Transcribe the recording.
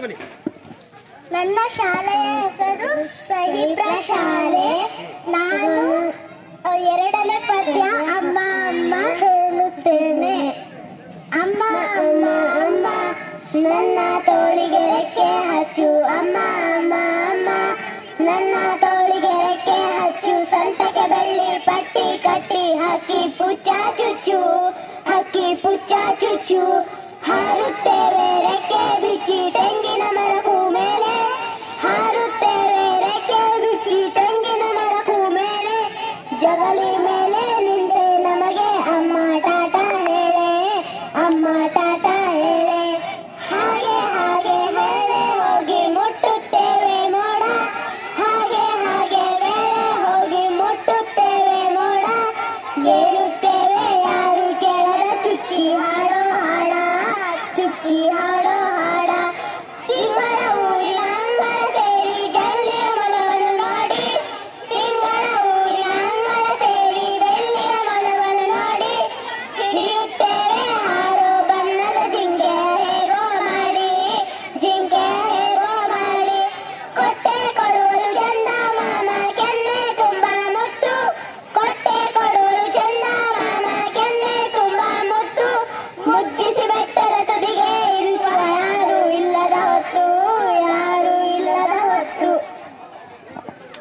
ನನ್ನ ಶಾಲೆಯ ಹೆಸರು ಸಹಿಬ್ರ ಶಾಲೆ ನಾನು ಎರಡನೇ ಪದ್ಯ ಅಮ್ಮ ಅಮ್ಮ ಹೇಳುತ್ತೇನೆ. ಅಮ್ಮ ಅಮ್ಮ ಅಮ್ಮ, ನನ್ನ ತೋಳಿಗೆ ರೆಕ್ಕೆ ಹಚ್ಚು. ಅಮ್ಮ ಅಮ್ಮ ಅಮ್ಮ, ನನ್ನ ತೋಳಿಗೆ ರೆಕ್ಕೆ ಹಚ್ಚು. ಸಂತಕ್ಕೆ ಬೆಳ್ಳಿ ಪಟ್ಟಿ ಕಟ್ಟಿ, ಹಕ್ಕಿ ಪುಚ್ಚ ಚುಚ್ಚು, ಹಕ್ಕಿ ಪುಚ್ಚ ಚುಚ್ಚು. ಹಾರುತ್ತೇವೆ ತೆಂಗಿನ ಮರಕು ಮೇಲೆ ಹಾರುತ್ತೇವೆ ರೆಕ್ಕೆ ಬಿಚ್ಚಿ ತೆಂಗಿನ ಮರಕು ಮೇಲೆ ಜಗಲಿ ಮೇಲೆ ನಿಂತೆ ನಮಗೆ ಅಮ್ಮ ಟಾಟ ಹೇಳೆ, ಅಮ್ಮ ಟಾಟ ಹೇಳೆ. ಹಾಗೆ ಹಾಗೆ ಹೇಳೆ ಹೋಗಿ ಮುಟ್ಟುತ್ತೇವೆ ಮೋಡ, ಹಾಗೆ ಹಾಗೆ ವೇಳೆ ಹೋಗಿ ಮುಟ್ಟುತ್ತೇವೆ ಮೋಡ. ಹೇಳುತ್ತೇವೆ ಯಾರು ಕೇಳದ ಚುಕ್ಕಿ ಹಾಡೋ ಹಾಡ, ಚುಕ್ಕಿ Bye.